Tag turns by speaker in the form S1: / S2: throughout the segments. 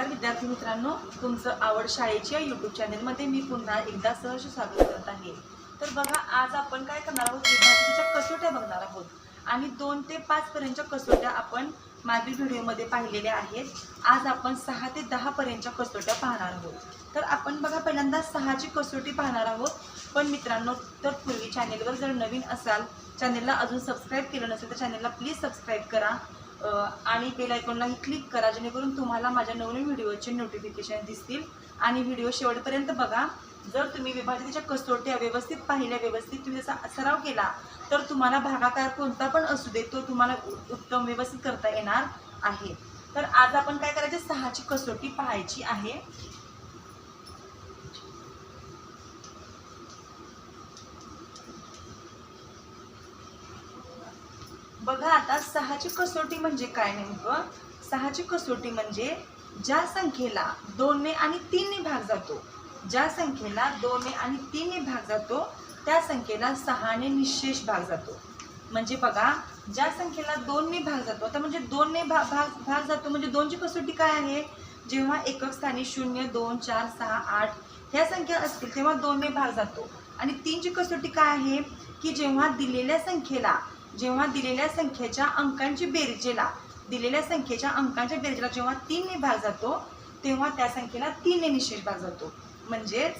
S1: नमस्कार विद्यार्थी मित्रांनो तुमचं आवड शाळेच्या यूट्यूब चॅनलमध्ये मी पुन्हा एकदा सहर्ष स्वागत करत आहे. तर बघा आज आपण काय करणार आहोत? विद्यार्थ्यांच्या कसोट्या बघणार आहोत. आणि दोन ते पाचपर्यंतच्या कसोट्या आपण मागील व्हिडिओमध्ये पाहिलेल्या आहेत. आज आपण सहा ते दहापर्यंतच्या कसोट्या पाहणार आहोत. तर आपण बघा पहिल्यांदा सहाची कसोटी पाहणार आहोत. पण मित्रांनो तर पूर्वी चॅनेलवर जर नवीन असाल चॅनेलला अजून सबस्क्राईब केलं नसेल तर चॅनेलला प्लीज सबस्क्राईब करा. आणि बेल आयकॉनलाही क्लिक करा जेणेकरून तुम्हाला माझ्या नवीन व्हिडिओचे नोटिफिकेशन दिसतील. आणि व्हिडिओ शेवटपर्यंत बघा. जर तुम्ही विभाजनाच्या कसोट्या व्यवस्थित पाहिल्या व्यवस्थित तुम्ही जसा सराव केला तर तुम्हाला भागाकार कोणता पण असू दे तो तुम्हाला उत्तम व्यवस्थित करता येणार आहे. तर आज आपण काय करायचं? सहाची कसोटी पाहायची आहे. बघा आता सहाची कसोटी म्हणजे काय नेमकं? सहाची कसोटी म्हणजे ज्या संख्येला दोनने आणि तीनने भाग जातो ज्या संख्येला दोनने आणि तीनने भाग जातो त्या संख्येला सहाने निशेष भाग जातो. म्हणजे बघा ज्या संख्येला दोनने भाग जातो आता म्हणजे दोनने भा भाग भाग जातो म्हणजे दोनची कसोटी काय आहे? जेव्हा एकक स्थानी शून्य दोन चार सहा आठ ह्या संख्या असतील तेव्हा दोनने भाग जातो. आणि तीनची कसोटी काय आहे? की जेव्हा दिलेल्या संख्येला जेव्हा दिलेल्या संख्येच्या अंकांची बेरजेला दिलेल्या संख्येच्या अंकांच्या बेरजेला जेव्हा तीनने भाग जातो तेव्हा त्या संख्येला तीनने निशेष भाग जातो. म्हणजेच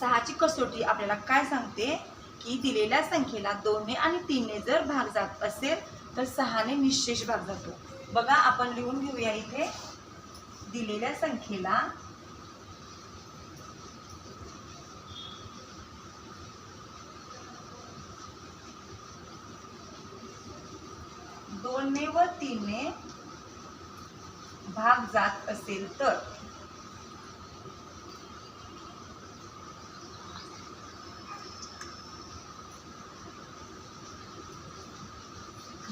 S1: सहाची कसोटी आपल्याला काय सांगते? की दिलेल्या संख्येला दोनने आणि तीनने जर भाग जात असेल तर सहाने निशेष भाग जातो. बघा आपण लिहून घेऊया इथे. दिलेल्या संख्येला दोनने व तीनने भाग जात असेल तर.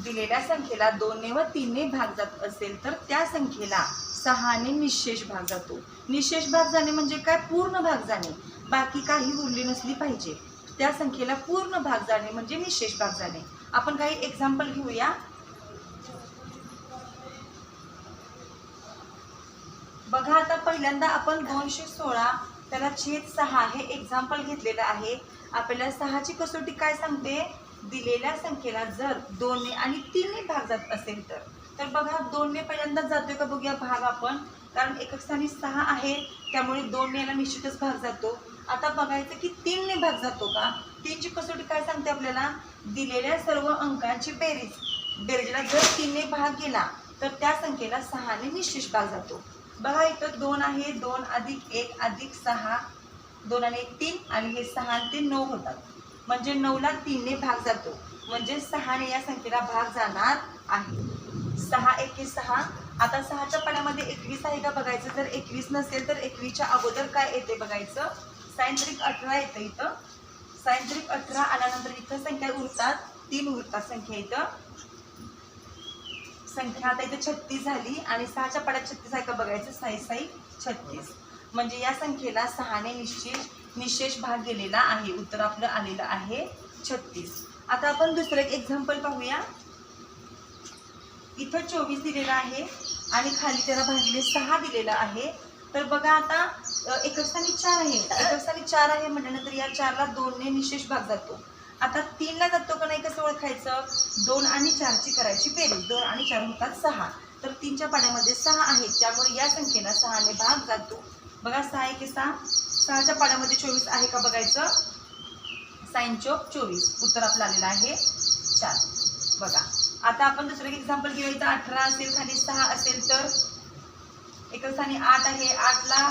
S1: दिलेल्या संख्येला दोनने व तीनने भाग जात असेल तर त्या संख्येला सहाने निशेष भाग जातो. निशेष भाग जाणे म्हणजे काय? पूर्ण भाग जाणे. बाकी काही उरली नसली पाहिजे. त्या संख्येला पूर्ण भाग जाणे म्हणजे निशेष भाग जाणे. आपण काही एक्झाम्पल घेऊया बघा आता पहिल्यांदा आपण दोनशे सोळा त्याला छेद सहा हे एक्झाम्पल घेतलेलं आहे. आपल्याला सहाची कसोटी काय सांगते? दिलेल्या संख्येला जर दोनने आणि तीनने भाग जात असेल तर. तर बघा दोनने पहिल्यांदा जातोय का बघूया भाग आपण. कारण एकक स्थानी सहा आहे त्यामुळे दोनने याला निश्चितच भाग जातो. आता बघायचं की तीनने भाग जातो का? तीनची कसोटी काय सांगते आपल्याला? दिलेल्या सर्व अंकांची बेरीज. बेरजेला जर तीनने भाग गेला तर त्या संख्येला सहाने निश्चित भाग जातो. बघा इथं दोन आहे दोन अधिक एक अधिक सहा दोन आणि एक तीन आणि हे सहा आणि ते नऊ होतात. म्हणजे नऊला तीनने भाग जातो. म्हणजे सहाने या संख्येला भाग जाणार आहे. सहा एके सहा. आता सहाच्या पाण्यामध्ये एकवीस आहे का बघायचं? जर एकवीस नसेल तर एकवीसच्या अगोदर काय येते बघायचं? सायंत्रिक अठरा येतं इथं. सायंत्रिक अठरा आल्यानंतर इथं संख्या उरतात. तीन उरतात संख्या इथं. संख्या. आता इथे छत्तीस झाली आणि सहाच्या पाड्यात छत्तीस आहे का बघायचं? साई साई छत्तीस. म्हणजे या संख्येला सहाने निश्चित निशेष भाग गेलेला आहे. उत्तर आपलं आलेलं आहे छत्तीस. आता आपण दुसरं एक एक्झाम्पल पाहूया. इथं चोवीस दिलेला आहे आणि खाली त्याला भागिले सहा दिलेला आहे. तर बघा आता एकस्थानी चार आहे. एकस्थानी चार आहे म्हटल्यानंतर या चारला दोनने निशेष भाग जातो. आता तीनला जातो का नाही कसं ओळखायचं? दोन आणि चारची करायची बेरीज. दोन आणि चार होतात सहा. तर तीनच्या पाड्यामध्ये सहा आहेत त्यामुळे या संख्येला सहाने भाग जातो. बघा सहा एक सहा. सहाच्या पाड्यामध्ये चोवीस आहे का बघायचं? साईन चौक चोवीस. उत्तर आपलं आलेलं आहे चार. बघा. आता आपण दुसरं एक्झाम्पल घेऊया. इथं अठरा असेल खाली सहा असेल तर एका स्थानी आठ आहे. आठला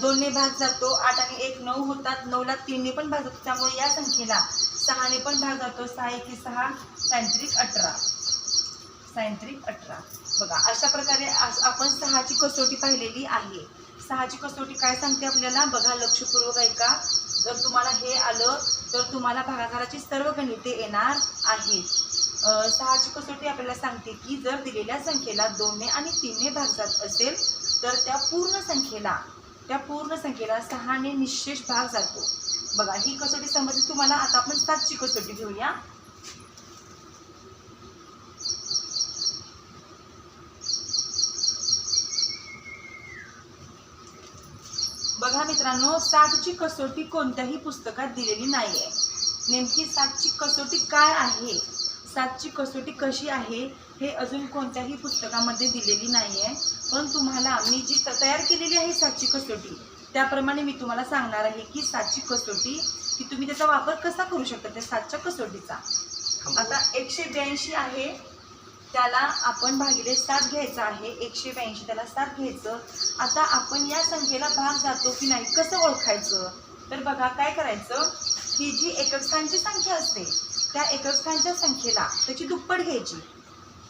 S1: दोनने भाग जातो. आठ आणि एक नऊ होतात. नऊला तीनने पण भाग जातो. त्यामुळे या संख्येला सहाने पण भाग जातो सहा एकी सहा सायंत्रिक अठरा. सायंत्रिक अठरा. बघा अशा प्रकारे आपण सहाची कसोटी पाहिलेली आहे. सहाची कसोटी काय सांगते आपल्याला? बघा लक्षपूर्वक ऐका. जर तुम्हाला हे आलं तर तुम्हाला भागाकाराची सर्व गणिते येणार आहेत. सहाची कसोटी आपल्याला सांगते की जर दिलेल्या संख्येला दोनने आणि तीनने भाग जात असेल तर त्या पूर्ण संख्येला त्या पूर्ण संख्येला सहाने निशेष भाग जातो. बघा ही कसोटी समजली तुम्हाला आता आपण सातची कसोटी घेऊया. बघा मित्रांनो सातची कसोटी कोणत्याही पुस्तकात दिलेली नाही आहे नेमकी सातची कसोटी काय आहे? सातची कसोटी कशी आहे? हे अजून कोणत्याही पुस्तकामध्ये दिलेली नाही आहे पण तुम्हाला मी जी त- तयार केलेली आहे सातची कसोटी त्याप्रमाणे मी तुम्हाला सांगणार आहे की सातची कसोटी की तुम्ही त्याचा वापर कसा करू शकता त्या सातच्या कसोटीचा. आता एकशे ब्याऐंशी आहे त्याला आपण भागिले सात घ्यायचं आहे. एकशे ब्याऐंशी त्याला सात घ्यायचं. आता आपण या संख्येला भाग जातो की नाही कसं ओळखायचं? तर बघा काय करायचं? ही जी एकक स्थानची संख्या असते त्या एकक स्थानच्या संख्येला त्याची दुप्पट घ्यायची.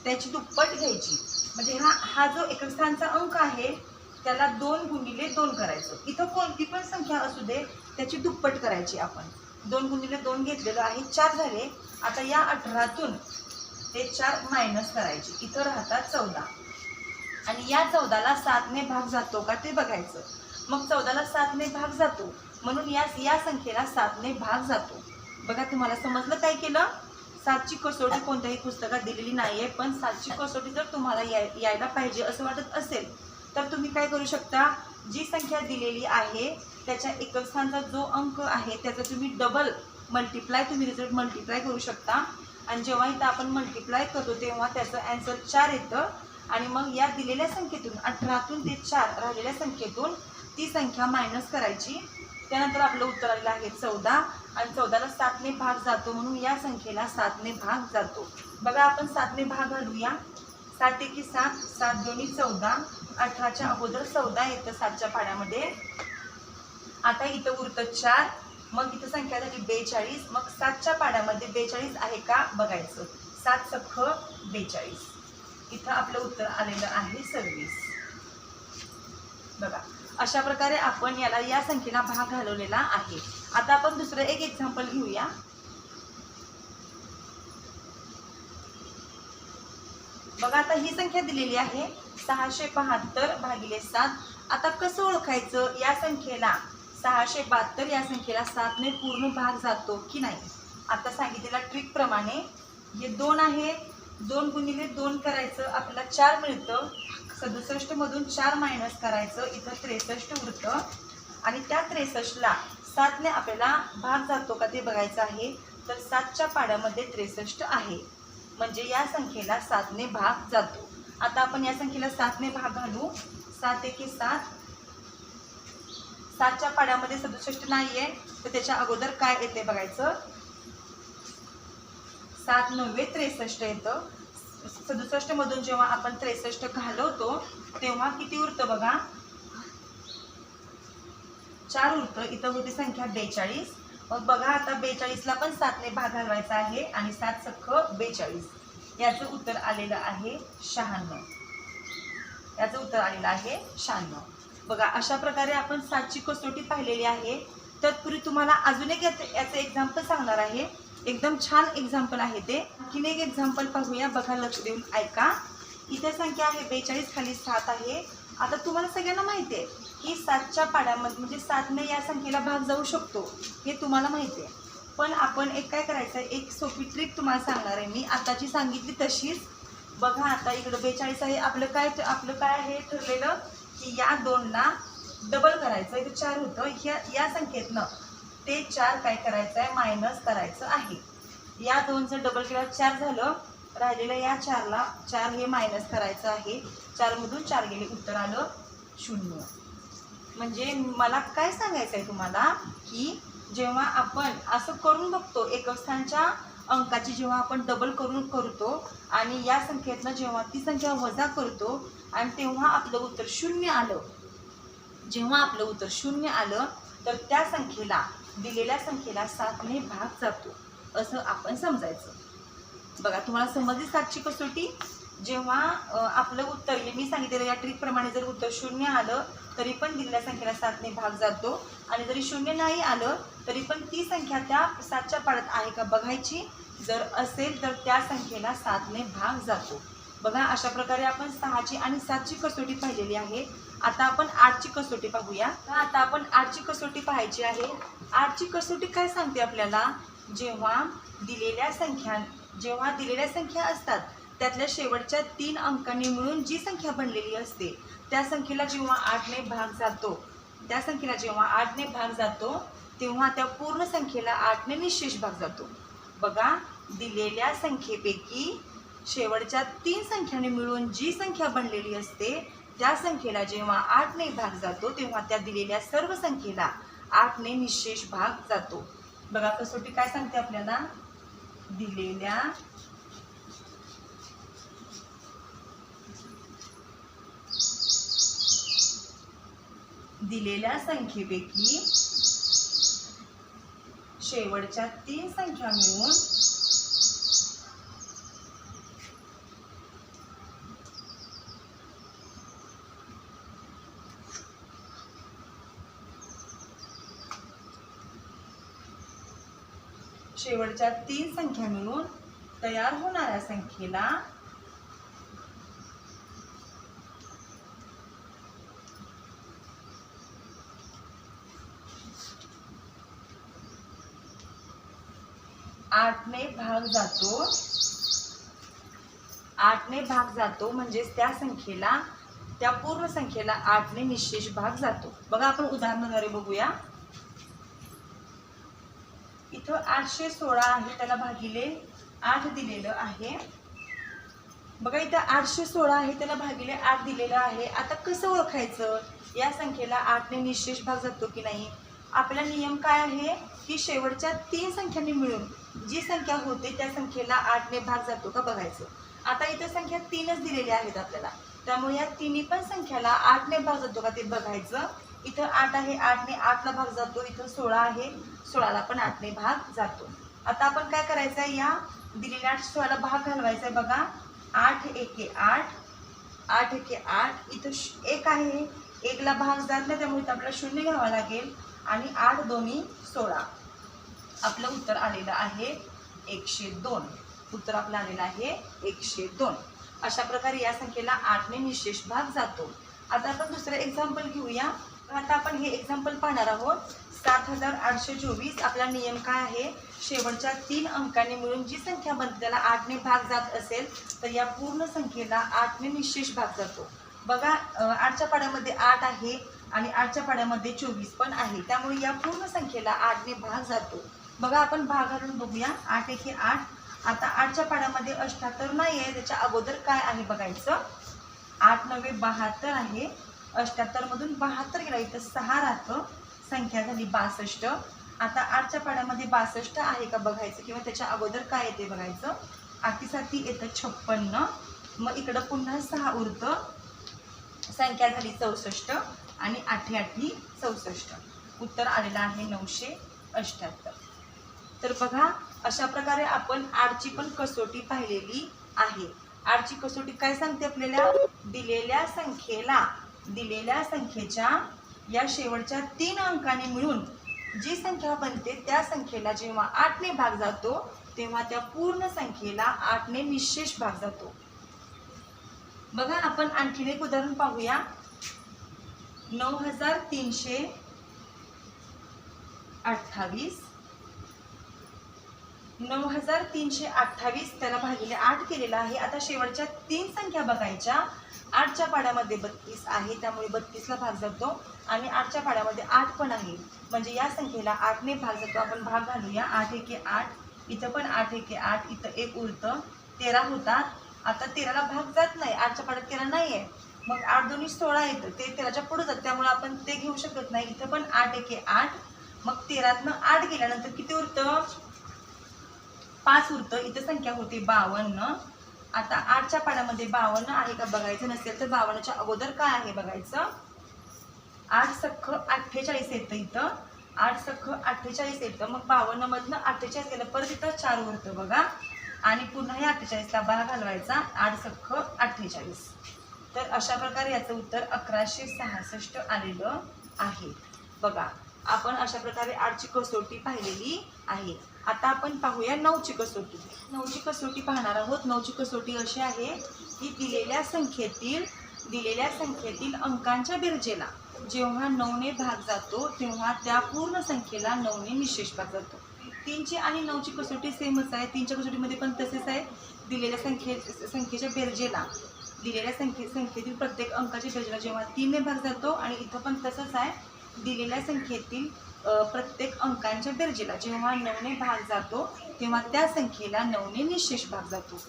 S1: त्याची दुप्पट घ्यायची. म्हणजे हा हा जो एकक स्थानचा अंक आहे त्याला दोन गुणिले दोन करायचं. इथं कोणती पण संख्या असू दे त्याची दुप्पट करायची आपण. दोन गुणिले दोन घेतलेलं आहे चार झाले. आता या अठरातून ते चार मायनस करायचे. इथं राहतात चौदा. आणि या चौदाला सातने भाग जातो का ते बघायचं. मग चौदाला सातने भाग जातो. म्हणून या या संख्येला सातने भाग जातो. बघा तुम्हाला समजलं काय केलं? सातची कसोटी कोणत्याही पुस्तकात दिलेली नाहीये पण सातची कसोटी जर तुम्हाला याय यायला पाहिजे असं वाटत असेल तर तुम्ही काय करू शकता? जी संख्या दिलेली आहे त्याच्या एकक स्थानचा जो अंक आहे त्याचा तुम्ही डबल मल्टिप्लाय तुम्ही रिझल्ट मल्टिप्लाय करू शकता. आणि जेव्हा इथं आपण मल्टिप्लाय करतो तेव्हा त्याचं अँसर चार येतं. आणि मग या दिलेल्या संख्येतून अठरातून ते चार राहिलेल्या संख्येतून ती संख्या मायनस करायची. त्यानंतर आपलं उत्तर आलेलं आहे चौदा. आणि चौदाला सातने भाग जातो म्हणून या संख्येला सातने भाग जातो. बघा आपण सातने भाग घालूया. सात एकी सात सात दोन्ही चौदा. अठराच्या अगोदर चौदा येतं सातच्या पाण्यामध्ये आता इथं उरतं चार. मग इथं संख्या झाली बेचाळीस. मग सातच्या पाड्यामध्ये बेचाळीस आहे का बघायचं. सात सख्ख बेचाळीस. इथं आपलं उत्तर आलेलं आहे सव्वीस. बघा अशा प्रकारे आपण याला या संख्येला भाग घालवलेला आहे. आता आपण दुसरं एक एक्झाम्पल घेऊया. बघा आता ही संख्या दिलेली आहे सहाशे बहात्तर भागिले सात. आता कसं ओळखायचं? या संख्येला सहाशे बहात्तर या संख्येला सातने पूर्ण भाग जातो की नाही? आता सांगितलेल्या ट्रिकप्रमाणे हे दोन आहे. दोन गुणिले दोन करायचं आपल्याला चार मिळतं. सदुसष्टमधून चार मायनस करायचं इथं त्रेसष्ट उरतं. आणि त्या त्रेसष्टला सातने आपल्याला भाग जातो का ते बघायचं आहे. तर सातच्या पाड्यामध्ये त्रेसष्ट आहे. म्हणजे या संख्येला सातने भाग जातो. आता आपण या संख्येला सातने भाग घालू. सात एके सात. सातच्या पाड्यामध्ये सदुसष्ट नाहीये. तर त्याच्या अगोदर काय येते बघायचं? सात नव्वे त्रेसष्ट येतं. सदुसष्ट मधून जेव्हा आपण त्रेसष्ट घालवतो तेव्हा किती उरतं बघा? चार उरतं. इथं होती संख्या बेचाळीस. मग बघा आता बेचाळीसला पण सातने भाग घालवायचा आहे आणि सात सख्ख बेचाळीस. याचं उत्तर आलेलं आहे शहाण्णव. याचं उत्तर आलेलं आहे शहाण्णव. बघा अशा प्रकारे आपण सातची कसोटी पाहिलेली आहे. तत्पूर्वी तुम्हाला अजून एक याचं याचं एक्झाम्पल सांगणार आहे. एकदम छान एक्झाम्पल आहे ते. आणखीन एक एक्झाम्पल पाहूया. बघा लक्ष देऊन ऐका. इथे संख्या आहे बेचाळीस खाली सात आहे. आता तुम्हाला सगळ्यांना माहिती आहे. की सातच्या पाड्यामध्ये म्हणजे सातने या संख्येला भाग जाऊ शकतो हे तुम्हाला माहिती आहे. पण आपण एक काय करायचं आहे एक सोपी ट्रिक तुम्हाला सांगणार आहे मी. आताची सांगितली तशीच. बघा आता इकडं बेचाळीस आहे. आपलं काय आपलं काय हे ठरलेलं की या दोनला डबल करायचं. इथं चार होतं. ह्या या संख्येतनं ते चार काय करायचं आहे मायनस करायचं आहे. या दोनचं डबल केलं चार झालं. राहिलेलं या चारला चार हे मायनस करायचं आहे. चारमधून चार गेले. उत्तर आलं शून्य. म्हणजे मला काय सांगायचं आहे तुम्हाला की जेव्हा आपण असं करून बघतो एकक स्थानच्या अंकाची जेव्हा आपण डबल करून करतो आणि या संख्येतनं जेव्हा ती संख्या वजा करतो आणि तेव्हा आपलं उत्तर शून्य आलं जेव्हा आपलं उत्तर शून्य आलं तर त्या संख्येला दिलेल्या संख्येला सातने भाग जातो असं आपण समजायचं. बघा तुम्हाला समजली सातची कसोटी? जेव्हा आपलं उत्तर मी सांगितलेलं या ट्रिकप्रमाणे जर उत्तर शून्य आलं तरी पण दिलेल्या संख्येला सातने भाग जातो. आणि जरी शून्य नाही आलं तरी पण ती संख्या त्या सातच्या पाड्यात आहे का बघायची? जर असेल तर त्या संख्येला सातने भाग जातो. बघा अशा प्रकारे आपण सहाची आणि सातची कसोटी पाहिलेली आहे. आता आपण आठची कसोटी पाहूया. आता आपण आठची कसोटी पाहायची आहे. आठची कसोटी काय सांगते आपल्याला? जेव्हा दिलेल्या संख्या जेव्हा दिलेल्या संख्या असतात त्यातल्या शेवटच्या तीन अंकांनी मिळून जी संख्या बनलेली असते त्या संख्येला जेव्हा आठने भाग जातो त्या संख्येला जेव्हा आठने भाग जातो तेव्हा त्या पूर्ण संख्येला आठने निशेष भाग जातो. बघा दिलेल्या संख्येपैकी शेवटच्या तीन संख्याने मिळून जी संख्या बनलेली असते त्या संख्येला जेव्हा आठने भाग जातो तेव्हा त्या दिलेल्या सर्व संख्येला आठने निशेष भाग जातो. बघा कसोटी काय सांगते आपल्याला? दिलेल्या दिलेल्या संख्येपैकी शेवटच्या तीन संख्या मिळून शेवटच्या तीन संख्या मिळून तयार होणाऱ्या संख्येला आठने भाग जातो. आठने भाग जातो म्हणजेच त्या संख्येला त्या पूर्ण संख्येला आठने निशेष भाग जातो. बघा आपण उदाहरणाद्वारे बघूया. इथं आठशे सोळा आहे त्याला भागिले आठ दिलेलं आहे. बघा इथं आठशे सोळा आहे त्याला भागिले आठ दिलेलं आहे. आता कसं ओळखायचं? या संख्येला आठने निशेष भाग जातो की नाही? आपला नियम काय आहे? की शेवटच्या तीन संख्यांनी मिळून जी संख्या होते त्या संख्येला आठने भाग जातो का बघायचं. आता इथं संख्या तीनच दिलेल्या आहेत आपल्याला. त्यामुळे या तिन्ही पण संख्याला आठने भाग जातो का ते बघायचं. इथं आठ आहे आठने आठला भाग जातो. इथं सोळा आहे सोळाला पण आठने भाग जातो. आता आपण काय करायचं आहे या? दिलेल्या आठ सोळाला भाग घालवायचा आहे बघा. आठ एके आठ आठ एके आठ. इथं एक आहे. एकला भाग जात नाही त्यामुळे आपल्याला शून्य घ्यावा लागेल. आणि आठ दोन्ही सोळा. आपलं उत्तर आलेलं आहे एकशे दोन. उत्तर आपलं आलेलं आहे एकशे दोन. अशा प्रकारे या संख्येला आठने निशेष भाग जातो. आता आपण दुसरं एक्झाम्पल घेऊया. आता आपण हे एक्झाम्पल पाहणार आहोत. सात हजार आठशे चोवीस आपला नियम काय आहे? शेवटच्या तीन अंकाने मिळून जी संख्या बनते त्याला आठने भाग जात असेल तर या पूर्ण संख्येला आठने निशेष भाग जातो. बघा आठच्या पाड्यामध्ये आठ आहे आणि आठच्या पाड्यामध्ये चोवीस पण आहे. त्यामुळे या पूर्ण संख्येला आठने भाग जातो. बघा आपण भाग घालून बघूया. आठ एके आठ. आता आठच्या पाड्यामध्ये अठ्ठ्याहत्तर नाही आहे. त्याच्या अगोदर काय आहे बघायचं? आठ नव्हे बहात्तर आहे. अष्ट्याहत्तरमधून बहात्तर गेला. इथं सहा राहतं. संख्या झाली बासष्ट. आता आठच्या पाड्यामध्ये बासष्ट आहे का बघायचं? किंवा त्याच्या अगोदर काय येते बघायचं? आठीसाठी येतं छप्पन्न. मग इकडं पुन्हा सहा उरतं. संख्या झाली चौसष्ट आणि आठी आठी चौसष्ट. उत्तर आलेलं आहे नऊशे अष्ट्याहत्तर तर बघा अशा प्रकारे आपण आठची पण कसोटी पाहिलेली आहे. आरची कसोटी काय सांगते आपल्याला? दिलेल्या संख्येला दिलेल्या संख्येच्या या शेवटच्या तीन अंकाने मिळून जी संख्या बनते त्या संख्येला जेव्हा आठने भाग जातो तेव्हा त्या पूर्ण संख्येला आठने निशेष भाग जातो. बघा आपण आणखीन एक उदाहरण पाहूया. नऊ हजार तीनशे अठ्ठावीस नऊ हजार तीनशे अठ्ठावीस त्याला भागिले आठ केलेला आहे. आता शेवटच्या तीन संख्या बघायच्या. आठच्या पाड्यामध्ये बत्तीस आहे त्यामुळे बत्तीसला भाग जातो. आणि आठच्या पाड्यामध्ये आठ पण आहे. म्हणजे या संख्येला आठने भाग जातो. आपण भाग घालूया. आठ एके आठ इथं पण आठ एके आठ इथं एक उरतं तेरा होतात आता तेराला भाग जात नाही. आठच्या पाड्यात तेरा नाही आहे मग आठ दोन्ही सोळा येतं. ते तेराच्या पुढे जात. त्यामुळे आपण ते घेऊ शकत नाही. इथं पण आठ एके आठ. मग तेरातनं आठ गेल्यानंतर किती उरतं? पाच उरतं. इथं संख्या होती बावन्न. आता आठच्या पाण्यामध्ये बावन्न आहे का बघायचं नसेल तर बावन्नच्या अगोदर काय आहे बघायचं? आठ सख्ख अठ्ठेचाळीस येतं इथं. आठ सख्ख अठ्ठेचाळीस येतं. मग बावन्नमधनं अठ्ठेचाळीस गेलं परत इथं चार उरतं बघा. आणि पुन्हा हे अठ्ठेचाळीसला भाग घालवायचा. आठ सख्ख अठ्ठेचाळीस. तर अशा प्रकारे याचं उत्तर अकराशे सहासष्ट आलेलं आहे. बघा आपण अशा प्रकारे आठची कसोटी पाहिलेली आहे. आता आपण पाहूया नऊची कसोटी नऊची कसोटी पाहणार आहोत. नऊची कसोटी अशी आहे की दिलेल्या संख्येतील दिलेल्या संख्येतील अंकांच्या बेरजेला जेव्हा नऊने भाग जातो तेव्हा त्या पूर्ण संख्येला नऊने निशेष भाग जातो. तीनची आणि नऊची कसोटी सेमच आहे. तीनच्या कसोटीमध्ये पण तसेच आहे. दिलेल्या संख्ये संख्येच्या बेरजेला दिलेल्या संख्ये संख्येतील प्रत्येक अंकाच्या बेरजेला जेव्हा तीनने भाग जातो आणि इथं पण तसंच आहे दिलेल्या संख्येतील प्रत्येक अंकांच्या बेरजेला जेव्हा नऊने भाग जातो तेव्हा त्या संख्येला नऊने निशेष भाग जातो.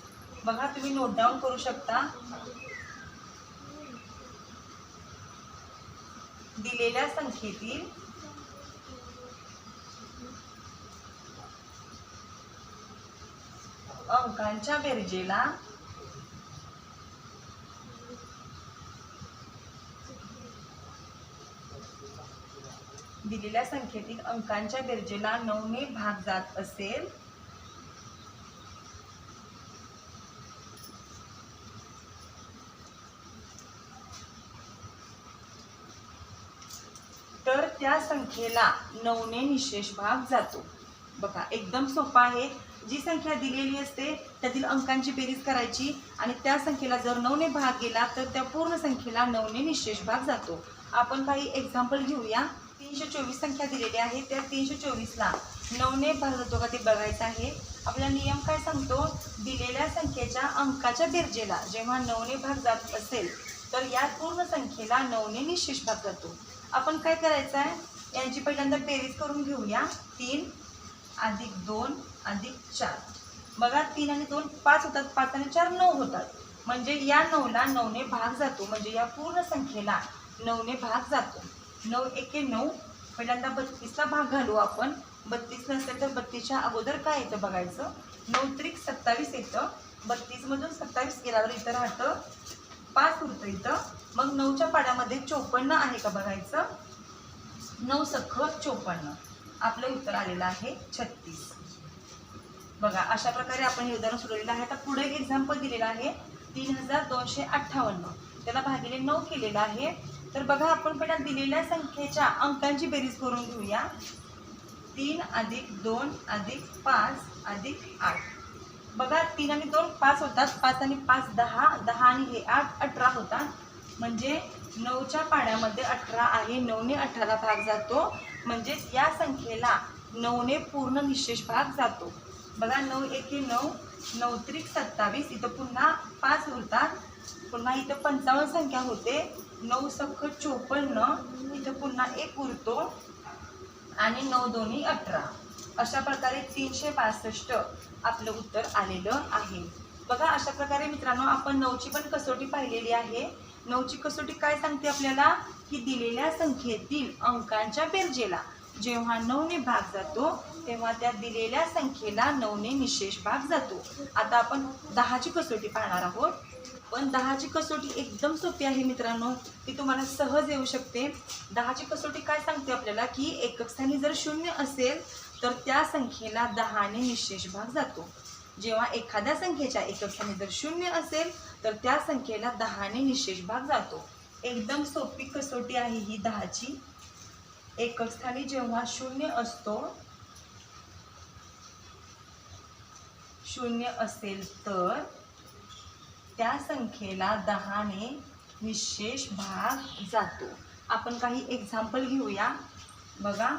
S1: बघा तुम्ही नोट डाऊन करू शकता. दिलेल्या संख्येतील अंकांच्या बेरजेला दिलेल्या संख्येतील अंकांच्या बेरजेला नऊने भाग जात असेल. तर त्या संख्येला नऊने निशेष भाग जातो. बघा एकदम सोपा आहे. जी संख्या दिलेली असते त्यातील अंकांची बेरीज करायची आणि त्या संख्येला जर नऊने भाग गेला तर त्या पूर्ण संख्येला नऊने निशेष भाग जातो. आपण काही एक्झाम्पल घेऊया. तीनशे चोवीस संख्या दिलेली आहे. त्या तीनशे चोवीसला नऊने भाग जातो का ते बघायचं आहे. आपला नियम काय सांगतो? दिलेल्या संख्येच्या अंकाच्या दर्जेला जेव्हा नऊने भाग जात असेल तर या पूर्ण संख्येला नऊने निशेष भाग जातो. आपण काय करायचं आहे यांची पहिल्यांदा बेरीज करून घेऊया. तीन अधिक दोन अधिक चार. बघा तीन आणि दोन पाच होतात पाच आणि चार नऊ होतात. म्हणजे या नऊला नऊने भाग जातो. म्हणजे या पूर्ण संख्येला नऊने भाग जातो. नऊ एके नऊ. पहिल्यांदा बत्तीसला भाग घालू आपण. बत्तीस नसेल तर बत्तीसच्या अगोदर काय येतं बघायचं? नऊ त्रिक सत्तावीस येतं. बत्तीसमधून सत्तावीस गेल्यावर इथं राहतं. पाच उरतं इथं. मग नऊच्या पाड्यामध्ये चोपन्न आहे का बघायचं? नऊ सख्ख चोपन्न. आपलं उत्तर आलेलं आहे छत्तीस. बघा अशा प्रकारे आपण हे उदाहरण सोडवलेलं आहे. आता पुढे एक एक्झाम्पल दिलेलं आहे. तीन हजार दोनशे अठ्ठावन्न. त्याला भागिले नऊ केलेलं आहे. तर बघा आपण पण दिलेल्या संख्येच्या अंकांची बेरीज करून घेऊया. तीन अधिक दोन अधिक पाच अधिक आठ. बघा तीन आणि दोन पाच होतात. पाच आणि पाच दहा. दहा आणि हे आठ अठरा होतात. म्हणजे नऊच्या पाण्यामध्ये अठरा आहे. नऊने अठराला भाग जातो. म्हणजेच या संख्येला नऊने पूर्ण निशेष भाग जातो. बघा नऊ एके नऊ नऊ त्रिक सत्तावीस. इथं पुन्हा पाच उरतात पुन्हा इथं पंचावन्न संख्या होते. नऊ सख्ख चोपन्न इथं पुन्हा एक उरतो आणि नऊ दोन्ही अठरा. अशा प्रकारे तीनशे पासष्ट आपलं उत्तर आलेलं आहे. बघा अशा प्रकारे मित्रांनो आपण नऊची पण कसोटी पाहिलेली आहे. नऊची कसोटी काय सांगते आपल्याला? की दिलेल्या संख्येतील अंकांच्या बेरजेला जेव्हा नऊने भाग जातो तेव्हा त्या दिलेल्या संख्येला नऊने निशेष भाग जातो. आता आपण दहाची कसोटी पाहणार आहोत. पण दहाची कसोटी एकदम सोपी आहे मित्रांनो. ती तुम्हाला सहज येऊ शकते. दहाची कसोटी काय सांगते आपल्याला? की एकक स्थानी जर शून्य असेल तर त्या संख्येला दहाने निशेष भाग जातो. जेव्हा एखाद्या संख्येच्या एकक स्थानी जर शून्य असेल तर त्या संख्येला दहाने निशेष भाग जातो. एकदम सोपी कसोटी आहे ही दहाची. एकक स्थानी जेव्हा शून्य असतो शून्य असेल तर त्या संख्येला दहाने निशेष भाग जातो. आपण काही एक्झाम्पल घेऊया. बघा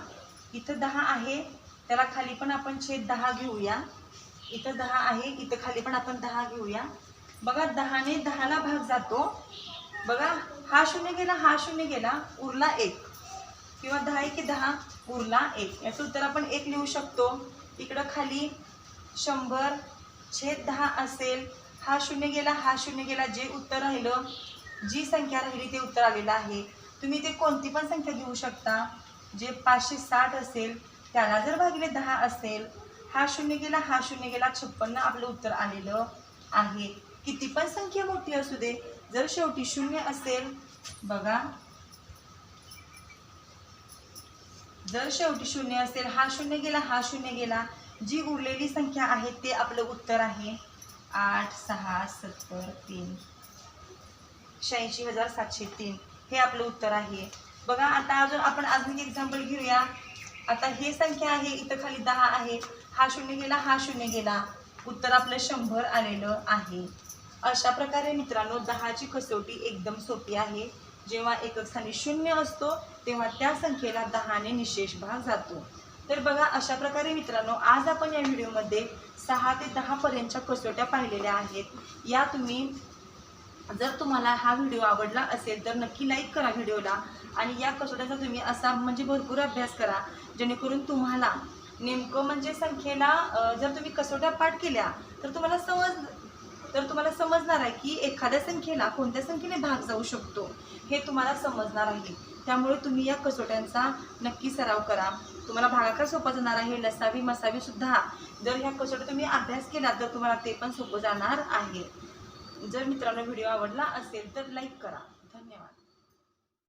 S1: इथं दहा आहे त्याला खाली पण आपण छेद दहा घेऊया. इथं दहा आहे इथं खाली पण आपण दहा घेऊया. बघा दहाने दहाला भाग जातो. बघा हा शून्य गेला हा शून्य गेला उरला एक. किंवा दहा एक दहा उरला एक. याचं उत्तर आपण एक लिहू शकतो. इकडं खाली शंभर छेद दहा असेल हा शून्य गेला हा शून्य गेला जे उत्तर राहिलं जी संख्या राहिली ते उत्तर आलेलं आहे. तुम्ही ते कोणती पण संख्या घेऊ शकता. जे पाचशे साठ असेल त्याला जर भागिले दहा असेल हा शून्य गेला हा शून्य गेला छप्पन्न आपलं उत्तर आलेलं आहे. किती पण संख्या मोठी असू दे जर शेवटी शून्य असेल बघा. जर शेवटी शून्य असेल हा शून्य गेला हा शून्य गेला जी उरलेली संख्या आहे ते आपलं उत्तर आहे. आठ सहा सत्तर तीन. शहाऐंशी हजार सातशे तीन. हे आपलं उत्तर आहे. बघा आता अजून आपण अजून एक एक्झाम्पल घेऊया. आता हे संख्या आहे इथं खाली दहा आहे. हा शून्य गेला हा शून्य गेला. उत्तर आपलं शंभर आलेलं आहे. अशा प्रकारे मित्रांनो दहाची कसोटी एकदम सोपी आहे. जेव्हा एकक स्थानी शून्य असतो तेव्हा त्या संख्येला दहाने निशेष भाग जातो. तर बघा अशा प्रकारे मित्रांनो आज आपण या व्हिडिओमध्ये सहा ते दहापर्यंतच्या कसोट्या पाहिलेल्या आहेत. या तुम्ही जर तुम्हाला हा व्हिडिओ आवडला असेल तर नक्की लाईक करा व्हिडिओला. आणि या कसोट्याचा तुम्ही असा म्हणजे भरपूर अभ्यास करा जेणेकरून तुम्हाला नेमकं म्हणजे संख्येला जर तुम्ही कसोट्या पाठ केल्या तर तुम्हाला समज तर तुम्हाला समजणार आहे की एखाद्या संख्येला कोणत्या संख्येने भाग जाऊ शकतो हे तुम्हाला समजणार आहे. त्यामुळे तुम्ही या कसोट्यांचा नक्की सराव करा. तुम्हाला भागाकार सोपा जाणार आहे लसावी मसावी सुद्धा. जर ह्या कसोट्या तुम्ही अभ्यास केला तर तुम्हाला ते पण सोपं जाणार आहे. जर मित्रांनो व्हिडिओ आवडला असेल तर लाईक करा. धन्यवाद.